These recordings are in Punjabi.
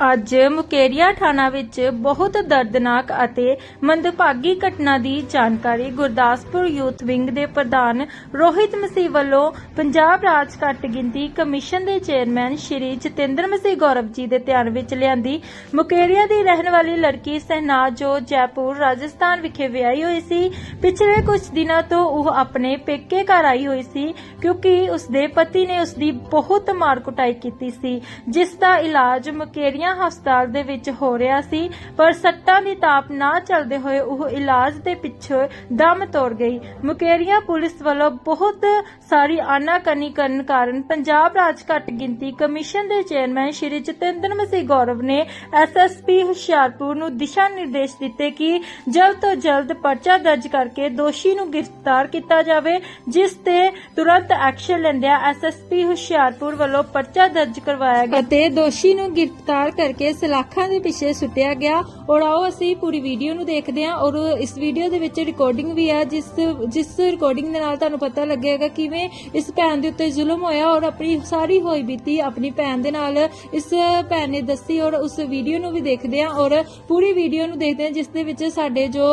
ਅੱਜ ਮੁਕੇਰੀਆ ਥਾਣਾ ਵਿੱਚ ਬਹੁਤ ਦਰਦਨਾਕ ਅਤੇ ਮੰਦਭਾਗੀ ਘਟਨਾ ਦੀ ਜਾਣਕਾਰੀ ਗੁਰਦਾਸਪੁਰ ਯੂਥ ਵਿੰਗ ਦੇ ਪ੍ਰਧਾਨ ਰੋਹਿਤ ਮਸੀਹ ਵੱਲੋਂ ਪੰਜਾਬ ਰਾਜ ਘੱਟ ਗਿਣਤੀ ਕਮਿਸ਼ਨ ਦੇ ਚੇਅਰਮੈਨ ਸ਼੍ਰੀ ਜਤਿੰਦਰ ਮਸੀਹ ਗੌਰਵ ਜੀ ਦੇ ਧਿਆਨ ਵਿੱਚ ਲਿਆਂਦੀ। ਮੁਕੇਰੀਆ ਦੀ ਰਹਿਣ ਵਾਲੀ ਲੜਕੀ ਸਹਿਨਾਜ ਜੋ ਜੈਪੁਰ, ਰਾਜਸਥਾਨ ਵਿਖੇ ਵਿਆਹੀ ਹੋਈ ਸੀ, ਪਿਛਲੇ ਕੁਝ ਦਿਨਾਂ ਤੋਂ ਉਹ ਆਪਣੇ ਪੇਕੇ ਘਰ ਆਈ ਹੋਈ ਸੀ ਕਿਉਂਕਿ ਉਸ ਦੇ ਪਤੀ ਨੇ ਉਸ ਦੀ ਬਹੁਤ ਮਾਰ ਕੁਟਾਈ ਕੀਤੀ ਸੀ, ਜਿਸ ਦਾ ਇਲਾਜ ਮੁਕੇਰੀਆਂ ਹਸਪਤਾਲ ਦੇ ਵਿੱਚ ਹੋ ਰਿਹਾ ਸੀ, ਪਰ ਸੱਟਾਂ ਦੀ ਤਾਪ ਨਾ ਚੱਲਦੇ ਹੋਏ ਉਹ ਇਲਾਜ ਦੇ ਪਿੱਛੇ ਦਮ ਤੋੜ ਗਈ। ਮੁਕੇਰੀਆਂ ਪੁਲਿਸ ਵੱਲੋਂ ਬਹੁਤ ਸਾਰੀ ਆਨਾਕਾਨੀ ਕਰਨ ਕਾਰਨ ਪੰਜਾਬ ਰਾਜ ਘੱਟ ਗਿਣਤੀ ਕਮਿਸ਼ਨ ਦੇ ਚੇਅਰਮੈਨ ਸ਼੍ਰੀ ਜਤਿੰਦਰ ਮਸੀਹ ਗੌਰਵ ਨੇ ਐਸਐਸਪੀ ਹੁਸ਼ਿਆਰਪੁਰ ਨੂੰ ਦਿਸ਼ਾ ਨਿਰਦੇਸ਼ ਦਿੱਤੇ ਕਿ ਜਲਦ ਤੋਂ ਜਲਦ ਪਰਚਾ ਦਰਜ ਕਰਕੇ ਦੋਸ਼ੀ ਨੂੰ ਗ੍ਰਿਫਤਾਰ ਕੀਤਾ ਜਾਵੇ, ਜਿਸ ਤੇ ਤੁਰੰਤ ਐਕਸ਼ਨ ਲੈਂਦਿਆਂ ਐਸਐਸਪੀ ਹੁਸ਼ਿਆਰਪੁਰ ਵੱਲੋਂ ਪਰਚਾ ਦਰਜ ਕਰਵਾਇਆ ਗਿਆ। ਅਤੇ ਦੋਸ਼ੀ ਨੂੰ ਗ੍ਰਿਫਤਾਰ ਕਰਕੇ ਸਲਾਖਾਂ ਦੇ ਪਿੱਛੇ ਸੁੱਟਿਆ ਗਿਆ। ਔਰ ਆਓ ਅਸੀਂ ਪੂਰੀ ਵੀਡੀਓ ਨੂੰ ਦੇਖਦੇ ਹਾਂ ਔਰ ਇਸ ਵੀਡੀਓ ਦੇ ਵਿੱਚ ਰਿਕਾਰਡਿੰਗ ਵੀ ਹੈ, ਜਿਸ ਜਿਸ ਰਿਕਾਰਡਿੰਗ ਦੇ ਨਾਲ ਤੁਹਾਨੂੰ ਪਤਾ ਲੱਗੇਗਾ ਕਿਵੇਂ ਇਸ ਭੈਣ ਦੇ ਉੱਤੇ ਜ਼ੁਲਮ ਹੋਇਆ ਔਰ ਆਪਣੀ ਸਾਰੀ ਹੋਈ ਬੀਤੀ ਆਪਣੀ ਭੈਣ ਦੇ ਨਾਲ। ਇਸ ਭੈਣ ਨੇ ਦੱਸੀ ਔਰ ਉਸ ਵੀਡੀਓ ਨੂੰ ਵੀ ਦੇਖਦੇ ਹਾਂ ਔਰ ਪੂਰੀ ਵੀਡੀਓ ਨੂੰ ਦੇਖਦੇ ਹਾਂ, ਜਿਸ ਦੇ ਵਿੱਚ ਸਾਡੇ ਜੋ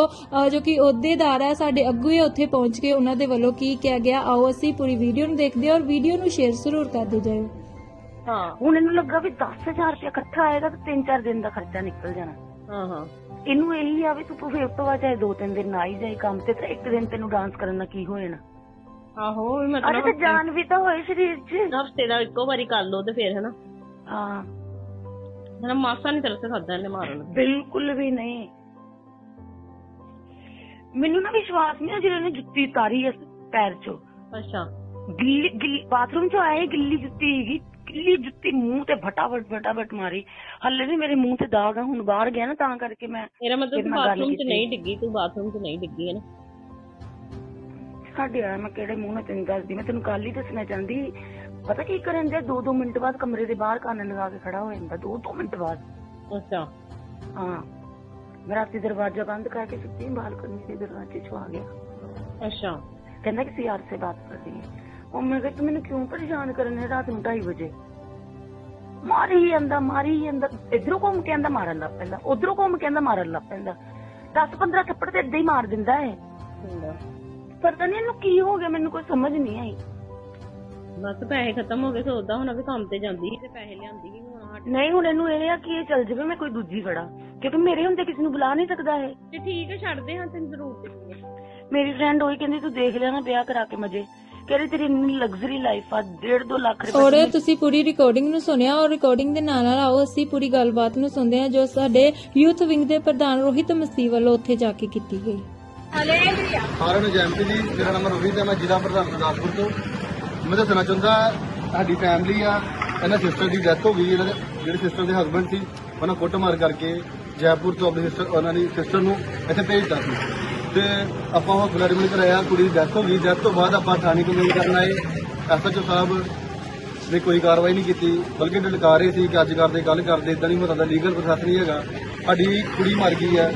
ਜੋ ਕਿ ਅਹੁਦੇਦਾਰ ਹੈ, ਸਾਡੇ ਅੱਗੂ ਅੱਗੂਏ ਉੱਥੇ ਪਹੁੰਚ ਕੇ ਉਹਨਾਂ ਦੇ ਵੱਲੋਂ ਕੀ ਕਿਹਾ ਗਿਆ। ਆਓ ਅਸੀਂ ਪੂਰੀ ਵੀਡੀਓ ਨੂੰ ਦੇਖਦੇ ਹਾਂ ਔਰ ਵੀਡੀਓ ਨੂੰ ਸ਼ੇਅਰ ਜ਼ਰੂਰ ਕਰ ਕਰਦੇ ਜਾਇਓ ਹੁਣ ਇਹਨੂੰ ਲੱਗਾ ਵੀ 10000 ਰੁਪਇਆ ਇਕੱਠਾ ਆਏਗਾ ਤਾਂ 3-4 ਦਿਨ ਦਾ ਖਰਚਾ ਨਿਕਲ ਜਾਣਾ। ਹਾਂ ਹਾਂ। ਇਹਨੂੰ ਇਹੀ ਆ ਵੀ ਤੂੰ ਫਿਰ ਤੋਂ ਬਾਅਦ ਚਾਹੇ 2-3 ਦਿਨ ਨਾ ਹੀ ਜਾਈ ਕੰਮ ਤੇ ਤੇ ਇੱਕ ਦਿਨ ਤੈਨੂੰ ਡਾਂਸ ਕਰਨ ਨਾਲ ਕੀ ਹੋ ਜਾਣਾ? ਆਹੋ ਅਰੇ ਮਤਲਬ ਤੇ ਜਾਨ ਵੀ ਤਾਂ ਹੋਏ ਸਰੀਰ 'ਚ। ਹਫ਼ਤੇ ਦਾ ਇੱਕੋ ਵਾਰੀ ਕਰ ਲਓ ਤੇ ਫੇਰ ਹਨਾ? ਹਾਂ। ਹਨਾ ਮਾਸਾ ਨਹੀਂ ਤਰਸ ਖਾਦਾ ਇਹਨੇ ਮਾਰਨ ਨੂੰ। ਬਿਲਕੁਲ ਵੀ ਨਹੀਂ। ਮੈਨੂੰ ਨਾ ਵਿਸ਼ਵਾਸ ਨਹੀਂ ਆ ਜਦੋਂ ਇਹਨੇ ਜੁੱਤੀ ਤਾਰੀ ਇਸ ਪੈਰ 'ਚੋਂ। ਅੱਛਾ। ਗਿੱਲੀ ਗਿੱਲੀ ਬਾਥਰੂਮ 'ਚੋਂ ਆਏ ਗਿੱਲੀ ਜੁੱਤੀ ਹੈਗੀ ਗਿੱਲੀ ਜੁੱਤੀ ਮੂੰਹ ਤੇ ਫਟਾਫਟ ਫਟਾਫਟ ਮਾਰੀ। ਹੱਲੇ ਵੀ ਮੇਰੇ ਮੂੰਹ ਤੇ ਦਾਗ ਹੁਣ ਬਾਹਰ ਗਿਆ ਨਾ ਤਾਂ ਕਰਕੇ ਮੈਂ ਮੇਰਾ ਮਤਲਬ ਤੂੰ ਬਾਥਰੂਮ 'ਚ ਨਹੀਂ ਡਿੱਗੀ ਤੂੰ ਬਾਥਰੂਮ 'ਚ ਨਹੀਂ ਡਿੱਗੀ ਹੈ ਨਾ? ਸਾਡੇ ਆ ਮੈਂ ਕਿਹੜੇ ਮੂੰਹ ਨਾਲ ਤੈਨੂੰ ਦੱਸਦੀ ਮੈਂ ਤੈਨੂੰ ਕੱਲ ਹੀ ਦੱਸਣਾ ਚਾਹੁੰਦੀ। ਪਤਾ ਕੀ ਕਰਨ ਦੇ 2-2 ਮਿੰਟ ਬਾਅਦ ਕਮਰੇ ਦੇ ਬਾਹਰ ਕੰਨ ਲਗਾ ਕੇ ਖੜਾ ਹੋ ਜਾਂਦਾ 2-2 ਮਿੰਟ ਬਾਅਦ। ਅੱਛਾ। ਹਾਂ। ਮੈਂ ਰਾਤੀ ਦਰਵਾਜ਼ਾ ਬੰਦ ਕਰਕੇ ਸੁੱਤੀ ਬਾਲਕਨੀ ਦੇ ਦਰਵਾਜ਼ੇ 'ਚ ਆ ਗਿਆ। ਅੱਛਾ। ਕਹਿੰਦਾ ਕਿ ਸੀਆਰ ਸੇ ਬਾਤ ਕਰਦੀ ਹੈ। ਮੰਮੀ ਕਹਿੰਦੀ ਤੂੰ ਮੈਨੂੰ ਕਿਉਂ ਪਰੇਸ਼ਾਨ ਕਰਨੇ ਰਾਤ ਨੂੰ 2:30 ਵਜੇ? ਮਾਰੀ ਹੀ ਮਾਰੀ ਹੀ ਇਧਰੋਂ ਘੁੰਮ ਕੇ ਮਾਰਨ ਲੱਗ ਪੈਂਦਾ। ਉਧਰੋਂ ਘੁੰਮ ਕੇ ਮਾਰਨ ਲੱਗ ਪੈਂਦਾ। 10-15 ਥੱਪੜ ਤੇ ਇਦਾਂ ਹੀ ਮਾਰ ਦਿੰਦਾ ਹੈ ਪਤਾ ਨਹੀਂ ਇਹਨੂੰ ਕੀ ਹੋ ਗਿਆ ਮੈਨੂੰ ਕੋਈ ਸਮਝ ਨਹੀਂ ਆਈ। ਬਸ ਪੈਸੇ ਖਤਮ ਹੋ ਗਏ ਸੋਦਾ ਹੁਣ ਵੀ ਕੰਮ ਤੇ ਜਾਂਦੀ ਤੇ ਪੈਸੇ ਲਿਆਂਦੀ ਸੀ ਹੁਣ ਹਟ ਨਹੀਂ ਹੁਣ ਇਹਨੂੰ ਇਹ ਆ ਕਿ ਇਹ ਚੱਲ ਜਾਵੇ ਮੈਂ ਕੋਈ ਦੂਜੀ ਫੜਾ ਕਿਉਂਕਿ ਮੇਰੇ ਹੁੰਦੇ ਕਿਸੇ ਨੂੰ ਬੁਲਾ ਨਹੀਂ ਸਕਦਾ ਇਹ। ਤੇ ਠੀਕ ਹੈ ਛੱਡਦੇ ਹਾਂ ਤੈਨੂੰ ਜ਼ਰੂਰ ਦੇਣਗੇ ਮੇਰੀ ਫਰੈਂਡ ਹੋਈ ਕਹਿੰਦੀ ਤੂੰ ਦੇਖ ਲਿਆ ਨਾ ਵਿਆਹ ਕਰਾ ਕੇ ਮਜੇ। ਕਹਿੰਦੀ ਤੇਰੀ ਇੰਨੀ ਲਗਜ਼ਰੀ ਲਾਈਫ ਆ 1.5 ਲੱਖ ਰੁਪਏ ਔਰ ਤੁਸੀਂ ਪੂਰੀ ਰਿਕਾਰਡਿੰਗ ਨੂੰ ਸੁਣਿਆ ਔਰ ਰਿਕਾਰਡਿੰਗ ਦੇ ਨਾਲ ਨਾਲ ਆਓ ਅਸੀਂ ਪੂਰੀ ਗੱਲਬਾਤ ਨੂੰ ਸੁਣਦੇ ਹਾਂ ਜੋ ਸਾਡੇ ਯੂਥ ਵਿੰਗ ਦੇ ਪ੍ਰਧਾਨ ਰੋਹਿਤ ਮਸੀਹ ਵੱਲੋਂ ਉੱਥੇ ਜਾ ਕੇ ਕੀਤੀ ਗਈ। ਸਾਰਿਆਂ ਨੂੰ ਜੈਮਪੀ ਜੀ ਮੇਰਾ ਨਾਮ ਰੋਹਿਤ ਹੈ ਮੈਂ ਜ਼ਿਲ੍ਹਾ ਪ੍ਰਧਾਨ ਗੁਰਦਾਸਪੁਰ ਤੋਂ। ਮੈਂ ਦੱਸਣਾ ਚਾਹੁੰਦਾ ਸਾਡੀ ਫੈਮਿਲੀ ਆ ਇਹਨਾਂ ਸਿਸਟਰ ਦੀ ਡੈਥ ਹੋ ਗਈ ਇਹਨਾਂ ਦੇ ਜਿਹੜੇ ਸਿਸਟਰ ਦੇ ਹਸਬੰਡ ਸੀ ਉਹਨਾਂ ਕੁੱਟਮਾਰ ਕਰਕੇ ਜੈਪੁਰ ਤੋਂ ਆਪਣੀ ਸਿਸਟਰ ਉਹਨਾਂ ਦੀ ਸਿਸਟਰ ਨੂੰ ਇੱਥੇ ਭੇਜਤਾ ਸੀ। ਤੇ ਆਪਾਂ ਹਸਪਤਾਲ ਐਡਮਿਟ ਕਰਾਇਆ ਕੁੜੀ ਦੀ ਡੈਥ ਹੋ ਗਈ। ਡੈਥ ਤੋਂ ਬਾਅਦ ਆਪਾਂ ਥਾਣੇ ਕੰਪਲੇਂਟ ਕਰਨ ਆਏ। ਐਸਐਚਓ ਸਾਹਿਬ ਨੇ ਕੋਈ ਕਾਰਵਾਈ ਨਹੀਂ ਕੀਤੀ, ਬਲਕਿ ਲਲਕਾ ਰਹੇ ਸੀ ਕਿ ਅੱਜ ਕਰਦੇ ਗੱਲ ਕਰਦੇ ਇਦਾਂ ਨਹੀਂ ਹੁੰਦਾ ਲੀਗਲ ਪ੍ਰੋਸੈਸ ਨਹੀਂ ਹੈਗਾ। ਸਾਡੀ ਕੁੜੀ ਮਰ ਗਈ ਹੈ,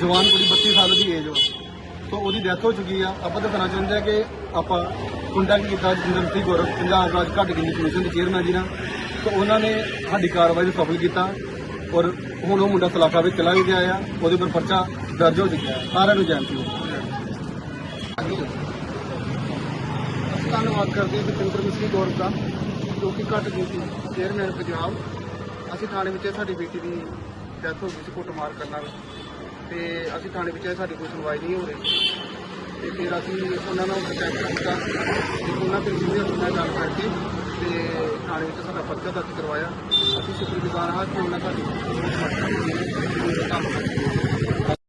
ਜਵਾਨ ਕੁੜੀ 32 ਸਾਲ ਦੀ ਏਜ ਹੋ ਸੋ ਉਹਦੀ ਡੈਥ ਹੋ ਚੁੱਕੀ ਆ। ਆਪਾਂ ਤਾਂ ਦੱਸਣਾ ਚਾਹੁੰਦੇ ਆ ਕਿ ਆਪਾਂ ਕੰਟੈਕਟ ਕੀਤਾ ਜਿੰਦਰ ਸਿੰਘ ਗੌਰਵ, ਪੰਜਾਬ ਰਾਜ ਘੱਟ ਗਿਣਤੀ ਕਮਿਸ਼ਨ ਦੇ ਚੇਅਰਮੈਨ ਜੀ ਨਾਲ। ਤਾਂ ਉਹਨਾਂ ਨੇ ਸਾਡੀ ਕਾਰਵਾਈ ਨੂੰ ਸਫਲ ਕੀਤਾ ਔਰ ਹੁਣ ਉਹ ਮੁੰਡਾ ਸਲਾਖਾ ਵਿੱਚ ਚਲਾ ਵੀ ਗਿਆ ਆ। ਉਹਦੇ ਉੱਪਰ ਪਰਚਾ ਦਰਜ ਹੋ ਚੁੱਕਿਆ ਹੈ। ਸਾਰਿਆਂ ਨੂੰ ਅਸੀਂ ਧੰਨਵਾਦ ਕਰਦੇ ਹਾਂ ਜਤਿੰਦਰ ਮਿਸਰੀ ਗੌਰਵ ਦਾ ਜੋ ਕਿ ਘੱਟ ਗਿਣਤੀ ਚੇਅਰਮੈਨ ਪੰਜਾਬ, ਅਸੀਂ ਥਾਣੇ ਵਿੱਚ ਸਾਡੀ ਬੇਟੀ ਦੀ ਡੈਥ ਹੋ ਗਈ ਸੀ, ਕੁੱਟਮਾਰ ਕਰਨ ਨਾਲ। ਤੇ ਅਸੀਂ ਥਾਣੇ ਵਿੱਚ ਸਾਡੀ ਕੋਈ ਸੁਣਵਾਈ ਨਹੀਂ ਹੋ ਰਹੀ। ਤੇ ਫਿਰ ਅਸੀਂ ਉਹਨਾਂ ਨਾਲ ਕੰਟੈਕਟ ਕੀਤਾ ਤੇ ਉਹਨਾਂ ਤੇ ਜਿਹੜੇ ਉਹਨਾਂ ਨਾਲ ਗੱਲ ਕਰਕੇ ਤੇ ਥਾਣੇ ਵਿੱਚ ਸਾਡਾ ਪਰਚਾ ਦਰਜ ਕਰਵਾਇਆ। ਅਸੀਂ ਸ਼ੁਕਰਗੁਜ਼ਾਰ ਹਾਂ ਕਿ ਉਹਨਾਂ ਸਾਡੀ ਕੰਮ ਕੀਤੀ